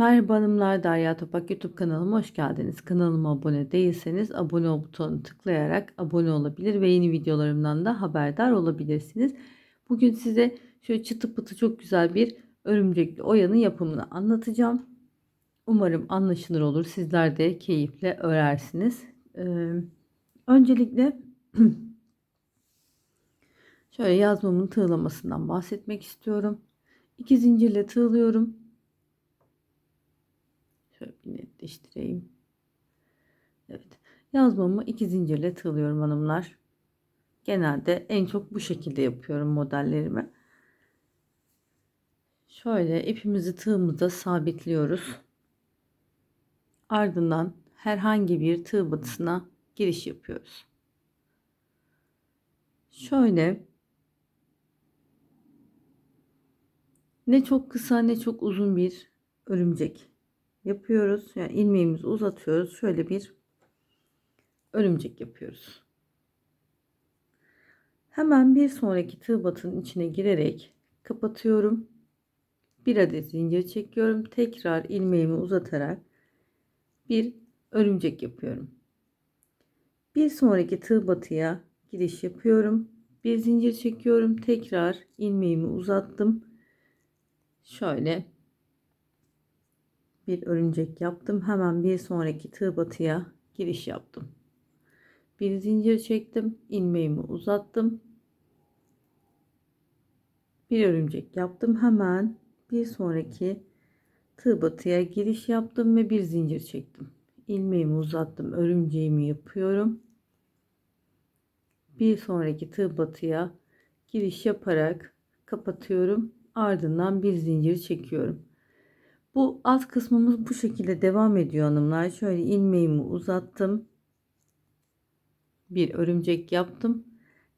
Merhaba hanımlar, Derya Topak YouTube kanalıma hoş geldiniz. Kanalıma abone değilseniz abone ol butonuna tıklayarak abone olabilir ve yeni videolarımdan da haberdar olabilirsiniz. Bugün size şöyle çıtı pıtı çok güzel bir örümcekli oyanın yapımını anlatacağım. Umarım anlaşılır olur. Sizler de keyifle örersiniz. Ee, öncelikle şöyle yazmamın tığlamasından bahsetmek istiyorum. İki zincirle tığlıyorum. Şöyle bir netleştireyim. Evet. Yazmamı iki zincirle tığlıyorum hanımlar. Genelde en çok bu şekilde yapıyorum modellerimi. Şöyle ipimizi tığımıza sabitliyoruz. Ardından herhangi bir tığ batısına giriş yapıyoruz. Şöyle ne çok kısa ne çok uzun bir örümcek yapıyoruz. Yani ilmeğimizi uzatıyoruz. Şöyle bir örümcek yapıyoruz. Hemen bir sonraki tığ batının içine girerek kapatıyorum. Bir adet zincir çekiyorum. Tekrar ilmeğimi uzatarak bir örümcek yapıyorum. Bir sonraki tığ batıya giriş yapıyorum. Bir zincir çekiyorum. Tekrar ilmeğimi uzattım. Şöyle bir örümcek yaptım. Hemen bir sonraki tığ batıya giriş yaptım. Bir zincir çektim. ilmeğimi uzattım. Bir örümcek yaptım. Hemen bir sonraki tığ batıya giriş yaptım ve bir zincir çektim. ilmeğimi uzattım. Örümceğimi yapıyorum. Bir sonraki tığ batıya giriş yaparak kapatıyorum. Ardından bir zincir çekiyorum. Bu alt kısmımız bu şekilde devam ediyor hanımlar. Şöyle ilmeğimi uzattım. Bir örümcek yaptım.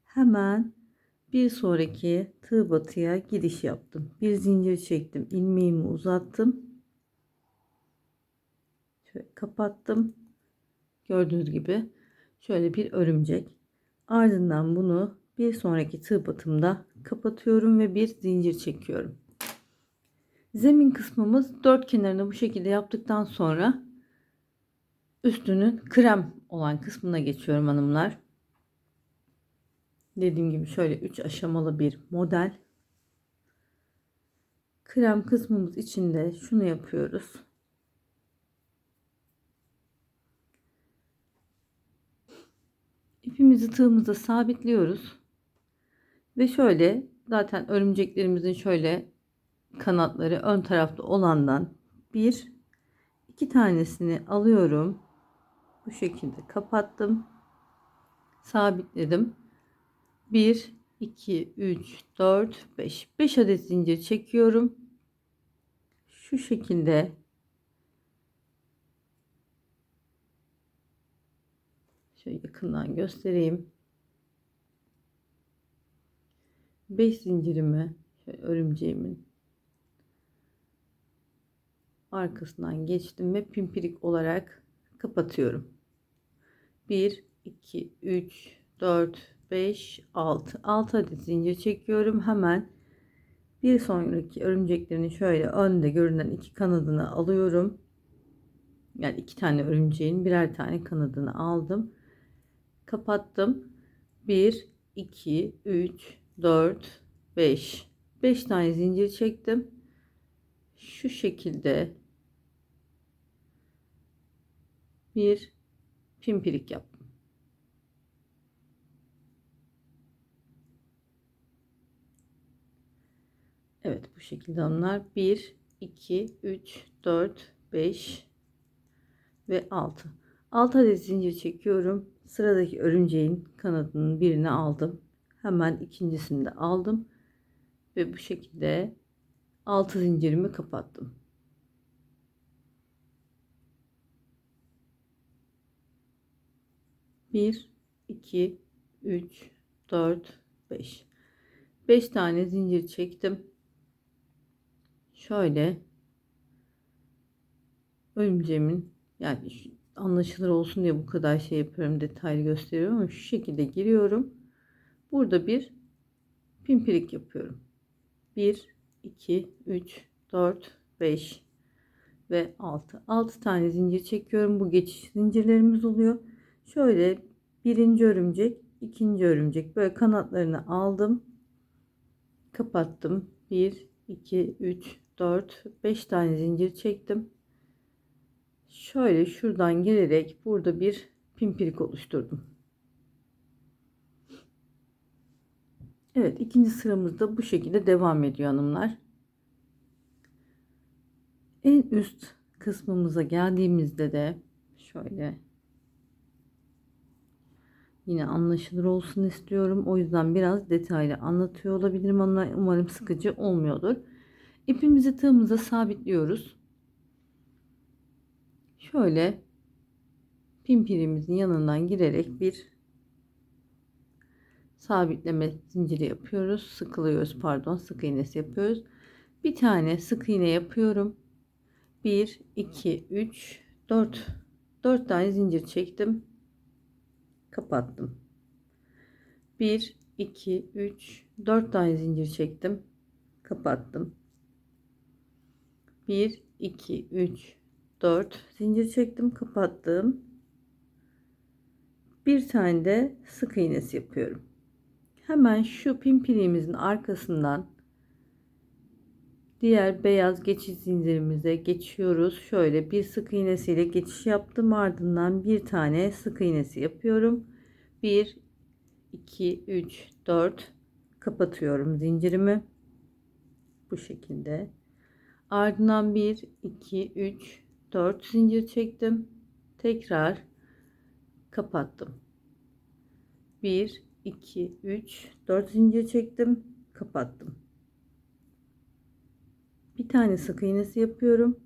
Hemen bir sonraki tığ batıya giriş yaptım. Bir zincir çektim. ilmeğimi uzattım. Şöyle kapattım. Gördüğünüz gibi şöyle bir örümcek. Ardından bunu bir sonraki tığ batımda kapatıyorum ve bir zincir çekiyorum. Zemin kısmımız dört kenarını bu şekilde yaptıktan sonra üstünün krem olan kısmına geçiyorum hanımlar. Dediğim gibi şöyle üç aşamalı bir model. Krem kısmımız içinde şunu yapıyoruz. İpimizi tığımıza sabitliyoruz. Ve şöyle zaten örümceklerimizin şöyle kanatları ön tarafta olandan bir iki tanesini alıyorum. Bu şekilde kapattım. Sabitledim. 1 2 3 4 5 5 adet zincir çekiyorum. Şu şekilde şöyle yakından göstereyim. 5 zincirimi örümceğimin arkasından geçtim ve pimpirik olarak kapatıyorum. 1 2 3 4 5 6 6 adet zincir çekiyorum. Hemen bir sonraki örümceklerin şöyle önde görünen iki kanadını alıyorum. Yani iki tane örümceğin birer tane kanadını aldım. Kapattım. 1 2 3 4 5 5 tane zincir çektim. Şu şekilde bir pimpirik yaptım. Evet bu şekilde onlar 1 2 3 4 5 ve 6 6 adet zincir çekiyorum. Sıradaki örümceğin kanadının birini aldım. Hemen ikincisini de aldım ve bu şekilde 6 zincirimi kapattım 1 2 3 4 5 5 tane zincir çektim şöyle örümceğimin yani anlaşılır olsun diye bu kadar şey yapıyorum detaylı gösteriyorum ama şu şekilde giriyorum burada bir pimpirik yapıyorum 1 2 3 4 5 ve 6. 6 tane zincir çekiyorum. Bu geçiş zincirlerimiz oluyor. Şöyle birinci örümcek, ikinci örümcek böyle kanatlarını aldım. Kapattım. 1 2 3 4 5 tane zincir çektim. Şöyle şuradan gelerek burada bir pimpirik oluşturdum. Evet ikinci sıramızda bu şekilde devam ediyor hanımlar. En üst kısmımıza geldiğimizde de şöyle yine anlaşılır olsun istiyorum. O yüzden biraz detaylı anlatıyor olabilirim ama umarım sıkıcı olmuyordur. İpimizi tığımıza sabitliyoruz. Şöyle pimpirimizin yanından girerek bir sabitleme zinciri yapıyoruz. Sıkılıyoruz pardon sık iğnesi yapıyoruz. Bir tane sık iğne yapıyorum. 1 2 3 4 4 tane zincir çektim. Kapattım. 1 2 3 4 tane zincir çektim. Kapattım. 1 2 3 4 zincir çektim, kapattım. Bir tane de sık iğnesi yapıyorum. Hemen şu pimpiriğimizin arkasından diğer beyaz geçiş zincirimize geçiyoruz. Şöyle bir sık iğnesiyle geçiş yaptım. Ardından bir tane sık iğnesi yapıyorum. 1 2 3 4 kapatıyorum zincirimi. Bu şekilde. Ardından 1 2 3 4 zincir çektim. Tekrar kapattım. 1 2 3 4 zincir çektim, kapattım. Bir tane sık iğnesi yapıyorum.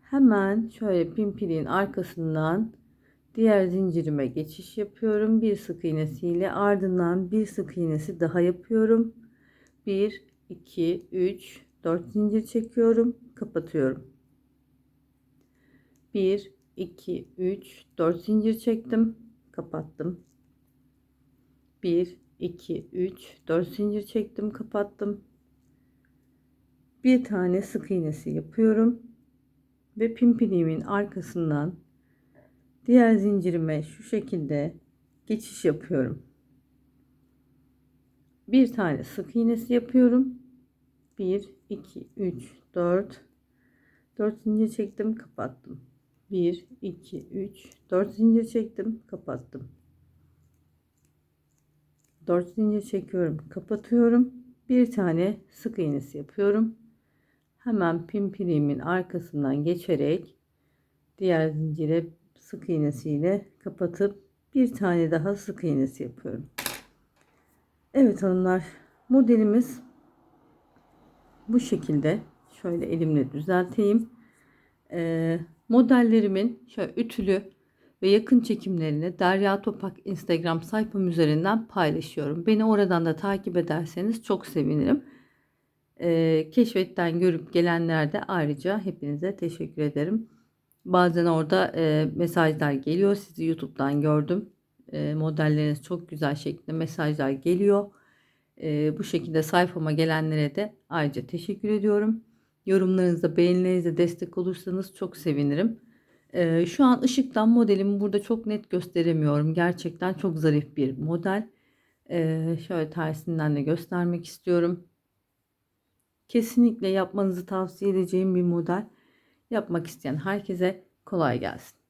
Hemen şöyle pimpiriğin arkasından diğer zincirime geçiş yapıyorum. Bir sık iğnesiyle ardından bir sık iğnesi daha yapıyorum. 1 2 3 4 zincir çekiyorum, kapatıyorum. 1 2 3 4 zincir çektim, kapattım. 1 2 3 4 zincir çektim, kapattım. Bir tane sık iğnesi yapıyorum ve pimpiriğimin arkasından diğer zincirime şu şekilde geçiş yapıyorum. Bir tane sık iğnesi yapıyorum. 1 2 3 4 4 zincir çektim, kapattım. 1 2 3 4 zincir çektim, kapattım. 4 zincir çekiyorum, kapatıyorum. Bir tane sık iğnesi yapıyorum. Hemen pimpiriğimin arkasından geçerek diğer zincire sık iğnesiyle kapatıp bir tane daha sık iğnesi yapıyorum. Evet hanımlar modelimiz bu şekilde şöyle elimle düzelteyim. Ee, modellerimin şöyle ütülü ve yakın çekimlerini Derya Topak Instagram sayfam üzerinden paylaşıyorum. Beni oradan da takip ederseniz çok sevinirim. Ee, keşfetten görüp gelenler de ayrıca hepinize teşekkür ederim. Bazen orada e, mesajlar geliyor. Sizi YouTube'dan gördüm. E, modelleriniz çok güzel şeklinde mesajlar geliyor. E, bu şekilde sayfama gelenlere de ayrıca teşekkür ediyorum. Yorumlarınızda, beğenilerinizde destek olursanız çok sevinirim. E, şu an ışıktan modelimi burada çok net gösteremiyorum. Gerçekten çok zarif bir model. E, şöyle tersinden de göstermek istiyorum. Kesinlikle yapmanızı tavsiye edeceğim bir model. Yapmak isteyen herkese kolay gelsin.